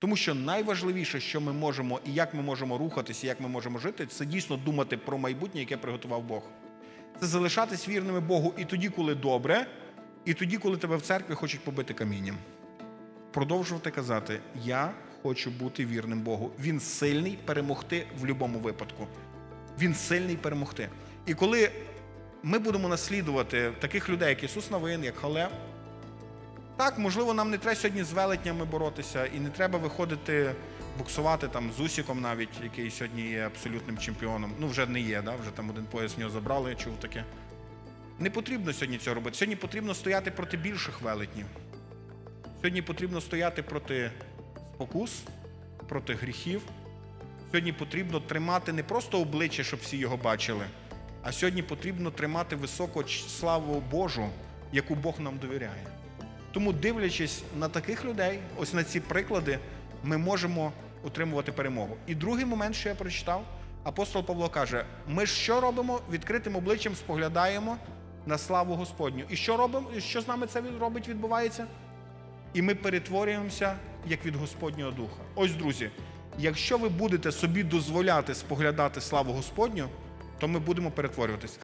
Тому що найважливіше, що ми можемо і як ми можемо рухатися, як ми можемо жити, це дійсно думати про майбутнє, яке приготував Бог. Це залишатись вірними Богу і тоді, коли добре, і тоді, коли тебе в церкві хочуть побити камінням. Продовжувати казати: Я хочу бути вірним Богу. Він сильний перемогти в будь-якому випадку. Він сильний перемогти. І коли ми будемо наслідувати таких людей, як Ісус Новин, як Халев, так, можливо, нам не треба сьогодні з велетнями боротися, і не треба виходити боксувати там з Усіком навіть, який сьогодні є абсолютним чемпіоном. Ну, вже не є, да? вже там один пояс в нього забрали, я чув таке. Не потрібно сьогодні цього робити. Сьогодні потрібно стояти проти більших велетнів. Сьогодні потрібно стояти проти спокус, проти гріхів. Сьогодні потрібно тримати не просто обличчя, щоб всі його бачили, а сьогодні потрібно тримати високу славу Божу, яку Бог нам довіряє. Тому, дивлячись на таких людей, ось на ці приклади, ми можемо отримувати перемогу. І другий момент, що я прочитав, апостол Павло каже: ми що робимо? Відкритим обличчям споглядаємо на славу Господню. І що робимо? Що з нами це робить, відбувається? І ми перетворюємося як від Господнього Духа. Ось, друзі, якщо ви будете собі дозволяти споглядати славу Господню, то ми будемо перетворюватись.